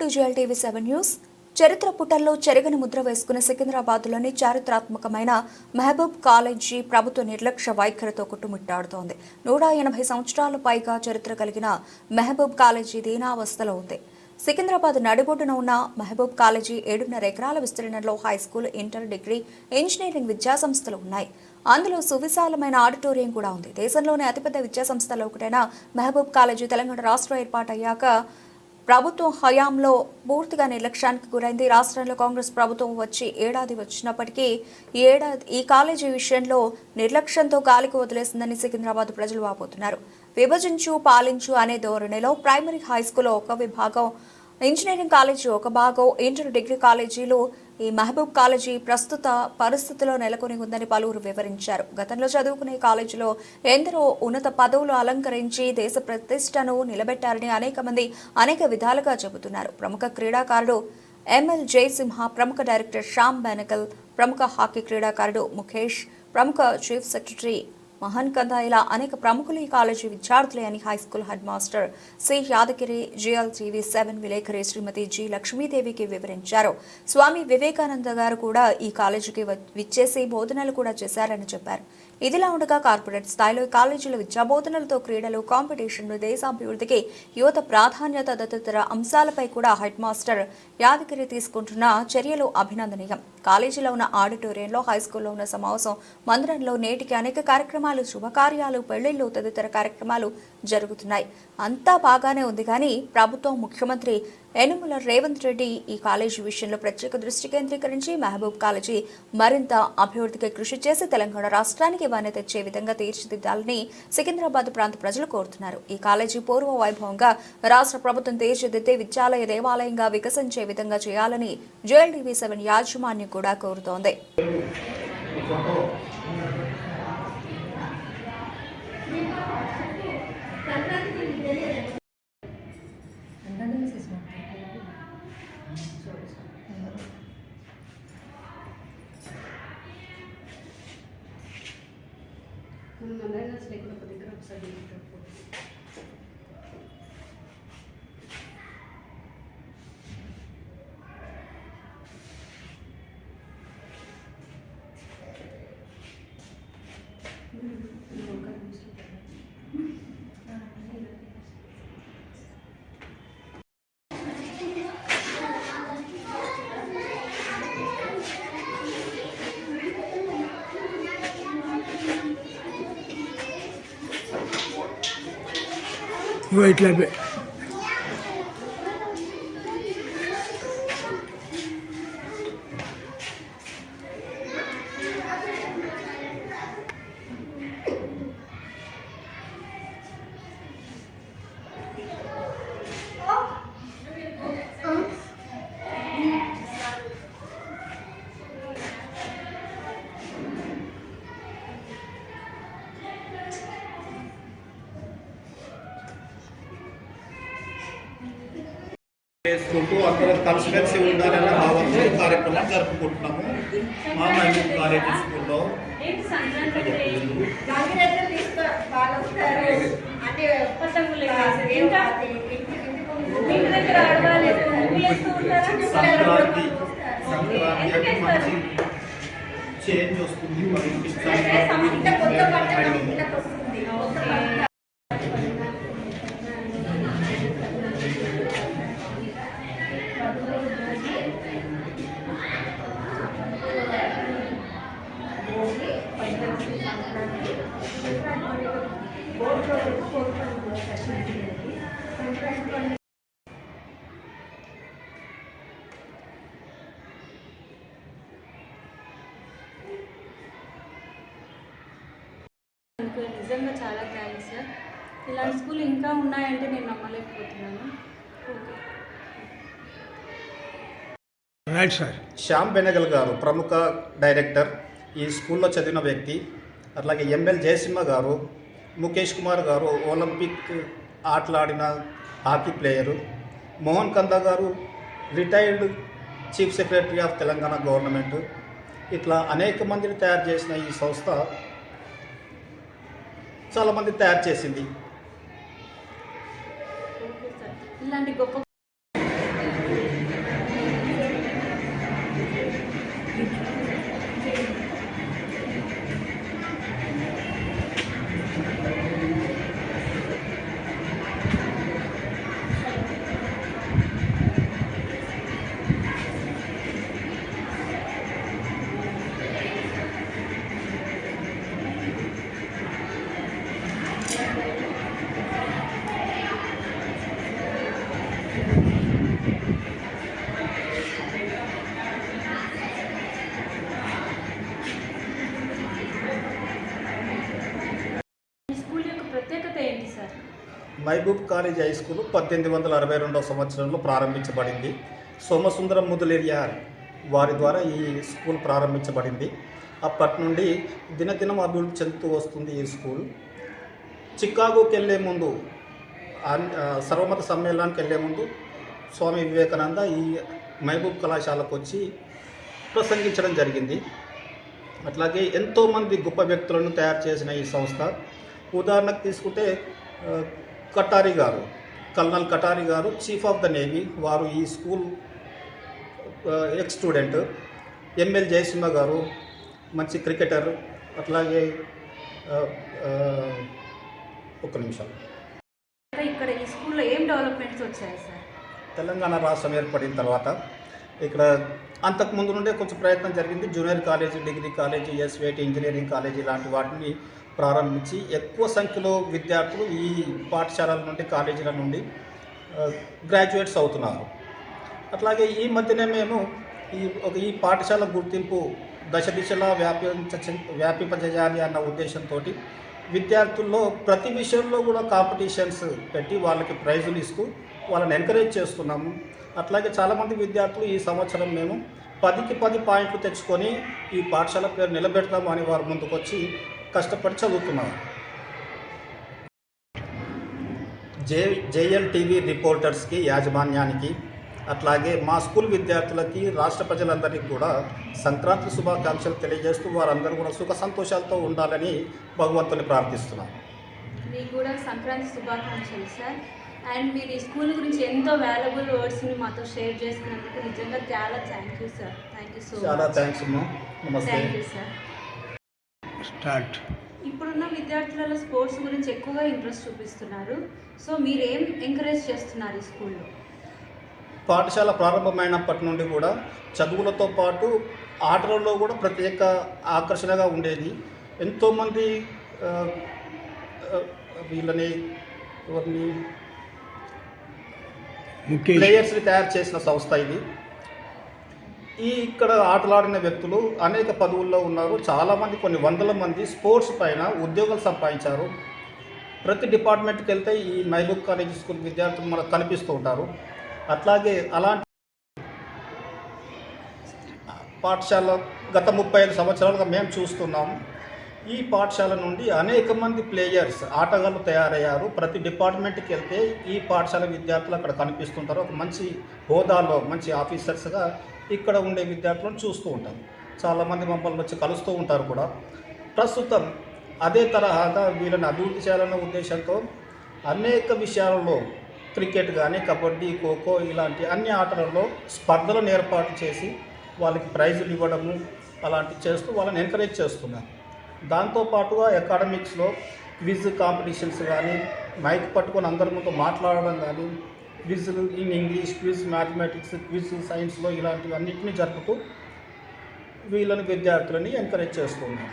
To GL TV seven news. చరిత్ర పుటల్లో చెరగని ముద్ర వేసుకున్న సికింద్రాబాద్లోని చారిత్రాత్మకమైన మహబూబ్ కాలేజీ ప్రభుత్వ నిర్లక్ష్య వైఖరితో కుట్టుమిట్టాడుతోంది. నూట ఎనభై సంవత్సరాల పైగా చరిత్ర కలిగిన మహబూబ్ కాలేజీ దీనావస్థలో ఉంది. సికింద్రాబాద్ నడిబొడ్డున ఉన్న మహబూబ్ కాలేజీ ఏడున్నర ఎకరాల విస్తీర్ణంలో high school inter degree engineering విద్యా సంస్థలు ఉన్నాయి. అందులో సువిశాలమైన ఆడిటోరియం కూడా ఉంది. దేశంలోనే అతిపెద్ద విద్యాసంస్థలో ఒకటైన మహబూబ్ కాలేజీ తెలంగాణ రాష్ట్ర ఏర్పాటయ్యాక ప్రభుత్వం హయాంలో పూర్తిగా నిర్లక్ష్యానికి గురైంది. రాష్ట్రంలో కాంగ్రెస్ ప్రభుత్వం వచ్చి ఏడాది వచ్చినప్పటికీ ఈ ఏడాది ఈ కాలేజీ విషయంలో నిర్లక్ష్యంతో గాలికి వదిలేసిందని సికింద్రాబాద్ ప్రజలు వాపోతున్నారు. విభజించు పాలించు అనే ధోరణిలో ప్రైమరీ హై స్కూల్లో ఒక విభాగం ఇంజనీరింగ్ కాలేజీ ఒక భాగం ఇంటర్ డిగ్రీ కాలేజీలు ఈ మహబూబ్ కాలేజీ ప్రస్తుత పరిస్థితిలో నెలకొని ఉందని పలువురు వివరించారు. గతంలో చదువుకునే కాలేజీలో ఎందరో ఉన్నత పదవులు అలంకరించి దేశ ప్రతిష్టను నిలబెట్టారని అనేక మంది అనేక విధాలుగా చెబుతున్నారు. ప్రముఖ క్రీడాకారుడు ఎంఎల్ జయసింహ ప్రముఖ డైరెక్టర్ శ్యామ్ బెనకల్ ప్రముఖ హాకీ క్రీడాకారుడు ముఖేష్ ప్రముఖ చీఫ్ సెక్రటరీ మహాన్ కథ. ఇలా అనేక ప్రముఖులు ఈ కాలేజీ విద్యార్థులే అని high school head master C. Yadagiri GL TV seven విలేకరి శ్రీమతి జి. లక్ష్మీదేవికి వివరించారు. స్వామి వివేకానంద గారు కూడా ఈ కాలేజీకి విచ్చేసి బోధనలు కూడా చేశారని చెప్పారు. ఇదిలా ఉండగా కార్పొరేట్ స్థాయిలో కాలేజీల విద్యా బోధనలతో క్రీడలు కాంపిటీషన్లు దేశాభివృద్ధికి యువత ప్రాధాన్యత తదితర అంశాలపై కూడా హెడ్ మాస్టర్ యాదగిరి తీసుకుంటున్న చర్యలు అభినందనీయం. కాలేజీలో ఉన్న ఆడిటోరియంలో హై స్కూల్లో ఉన్న సమావేశం మందిరంలో నేటికి అనేక కార్యక్రమాలు శుభకార్యాలు పెళ్ళిళ్ళు తదితర కార్యక్రమాలు జరుగుతున్నాయి. అంతా బాగానే ఉంది కానీ ప్రభుత్వం ముఖ్యమంత్రి యనుమల రేవంత్ రెడ్డి ఈ కాలేజీ విషయంలో ప్రత్యేక దృష్టి కేంద్రీకరించి మహబూబ్ కాలేజీ మరింత అభివృద్ధికి కృషి చేసి తెలంగాణ రాష్ట్రానికి వన్నె తెచ్చే విధంగా తీర్చిదిద్దాలని సికింద్రాబాద్ ప్రాంత ప్రజలు కోరుతున్నారు. ఈ కాలేజీ పూర్వ వైభవంగా రాష్ట్ర ప్రభుత్వం తీర్చిదిద్దే విద్యాలయ దేవాలయంగా వికసించే విధంగా చేయాలని జేఎల్డీవీ సెవెన్ యాజమాన్యం కూడా కోరుతోంది. ఇగో ఇట్లా చేసుకుంటూ అందరం కలిసిమెలిసి ఉండాలనే భావంతో కార్యక్రమం జరుపుకుంటున్నాము. మా మహబూబ్ కాలేజీ స్కూల్లో? సంక్రాంతి సంక్రాంతి మంచి చేంజ్ వస్తుంది మన ఇంటికి అంటే కొత్త పంట సంక్రాంతి ఇంట్లోకి వస్తుంది కొత్త పంట మీకు నిజంగా చాలా థ్యాంక్స్ సార్ ఇలాంటి స్కూల్ ఇంకా ఉన్నాయంటే నేను నమ్మలేకపోతున్నాను. Okay right sir Shyam Benegal garu ప్రముఖ డైరెక్టర్ ఈ స్కూల్లో చదివిన వ్యక్తి అట్లాగే ఎంఎల్ జయసింహ గారు ముఖేష్ కుమార్ గారు Olympic ఆటలాడిన hockey player. Mohan Kanda garu retired chief secretary of Telangana government. ఇట్లా అనేక మందిని తయారు చేసిన ఈ సంస్థ చాలామంది తయారు చేసింది. ఇలాంటి గొప్ప sir? Mahbub college high school పద్దెనిమిది వందల అరవై రెండవ సంవత్సరంలో ప్రారంభించబడింది. సోమసుందరం ముదులేరియార్ వారి ద్వారా ఈ స్కూల్ ప్రారంభించబడింది. అప్పటి నుండి దినదినం అభివృద్ధి చెందుతూ వస్తుంది ఈ స్కూల్. చికాగోకి వెళ్ళే ముందు సర్వమత సమ్మేళనానికి వెళ్ళే ముందు స్వామి వివేకానంద ఈ మహబూబ్ కళాశాలకు వచ్చి ప్రసంగించడం జరిగింది. అట్లాగే ఎంతోమంది గొప్ప వ్యక్తులను తయారు చేసిన ఈ సంస్థ ఉదాహరణకు తీసుకుంటే కటారి గారు కల్నల్ కటారి గారు చీఫ్ ఆఫ్ ద నేవీ వారు ఈ school ex student ML Jaisimha garu మంచి క్రికెటర్ అట్లాగే ఒక్క నిమిషం. ఇంకా ఇక్కడ ఈ స్కూల్లో ఏం డెవలప్మెంట్స్ వచ్చాయి సార్? తెలంగాణ రాష్ట్రం ఏర్పడిన తర్వాత ఇక్కడ అంతకుముందు నుండే కొంచెం ప్రయత్నం జరిగింది. జూనియర్ కాలేజీ డిగ్రీ కాలేజీ ఎస్వేటి ఇంజనీరింగ్ కాలేజీ లాంటి వాటిని ప్రారంభించి ఎక్కువ సంఖ్యలో విద్యార్థులు ఈ పాఠశాలల నుండి కాలేజీల నుండి గ్రాడ్యుయేట్స్ అవుతున్నారు. అట్లాగే ఈ మధ్యనే మేము ఈ ఒక ఈ పాఠశాల గుర్తింపు దశ దిశలా వ్యాపించ వ్యాపింపజేయాలి అన్న ఉద్దేశంతో విద్యార్థుల్లో ప్రతి విషయంలో కూడా కాంపిటీషన్స్ పెట్టి వాళ్ళకి ప్రైజులు ఇస్తూ వాళ్ళని ఎంకరేజ్ చేస్తున్నాము. అట్లాగే చాలామంది విద్యార్థులు ఈ సంవత్సరం మేము పదికి పది పాయింట్లు తెచ్చుకొని ఈ పాఠశాల పేరు నిలబెడతాము అని వారు ముందుకొచ్చి కష్టపడి చదువుతున్నారు జే జేఎల్టీవీ రిపోర్టర్స్కి యాజమాన్యానికి అట్లాగే మా స్కూల్ విద్యార్థులకి రాష్ట్ర ప్రజలందరికీ కూడా సంక్రాంతి శుభాకాంక్షలు తెలియజేస్తూ వారందరూ కూడా సుఖ సంతోషాలతో ఉండాలని భగవంతుని ప్రార్థిస్తున్నాం. మీకు కూడా సంక్రాంతి శుభాకాంక్షలు సార్. అండ్ మీరు ఈ స్కూల్ గురించి ఎంతో వాల్యుబుల్ వర్డ్స్ని మాతో షేర్ చేసుకున్నందుకు నిజంగా చాలా thank you sir. Thank you so చాలా మచ్. థ్యాంక్స్ అమ్మా. నమస్తే. Thank you sir. స్టార్ట్. ఇప్పుడున్న విద్యార్థులలో స్పోర్ట్స్ గురించి ఎక్కువగా ఇంట్రెస్ట్ చూపిస్తున్నారు. సో మీరు ఏం ఎంకరేజ్ చేస్తున్నారు ఈ స్కూల్లో? పాఠశాల ప్రారంభమైనప్పటి నుండి కూడా చదువులతో పాటు ఆటలలో కూడా ప్రత్యేక ఆకర్షణగా ఉండేది. ఎంతోమంది వీళ్ళని ఎవరిని ప్లేయర్స్ని తయారు చేసిన సంస్థ ఇది. ఈ ఇక్కడ ఆటలాడిన వ్యక్తులు అనేక పదవుల్లో ఉన్నారు. చాలామంది కొన్ని వందల మంది స్పోర్ట్స్ పైన ఉద్యోగాలు సంపాదించారు. ప్రతి డిపార్ట్మెంట్కి వెళ్తే ఈ మైలూక్ కాలేజ్ స్కూల్ విద్యార్థులు మనకు కనిపిస్తూ ఉంటారు. అట్లాగే అలాంటి పాఠశాల గత ముప్పై ఐదు సంవత్సరాలుగా మేము చూస్తున్నాం. ఈ పాఠశాల నుండి అనేక మంది ప్లేయర్స్ ఆటగాళ్ళు తయారయ్యారు. ప్రతి డిపార్ట్మెంట్కి వెళ్తే ఈ పాఠశాల విద్యార్థులు అక్కడ కనిపిస్తుంటారు. ఒక మంచి హోదాలో మంచి ఆఫీసర్స్గా ఇక్కడ ఉండే విద్యార్థులను చూస్తూ ఉంటాం చాలామంది మమ్మల్ని వచ్చి కలుస్తూ ఉంటారు కూడా. ప్రస్తుతం అదే తరహాగా వీళ్ళని అభివృద్ధి చేయాలన్న ఉద్దేశంతో అనేక విషయాలలో క్రికెట్ కానీ కబడ్డీ ఖోఖో ఇలాంటి అన్ని ఆటలలో స్పర్ధలను ఏర్పాటు చేసి వాళ్ళకి ప్రైజులు ఇవ్వడము అలాంటివి చేస్తూ వాళ్ళని ఎంకరేజ్ చేస్తున్నాం దాంతోపాటుగా అకాడమిక్స్లో క్విజ్ కాంపిటీషన్స్ కానీ మైక్ పట్టుకొని అందరి ముందు మాట్లాడడం కానీ క్విజ్లు in English quiz mathematics quiz సైన్స్లో ఇలాంటివన్నింటినీ జరుపుతూ వీళ్ళని విద్యార్థులని ఎంకరేజ్ చేస్తున్నాం.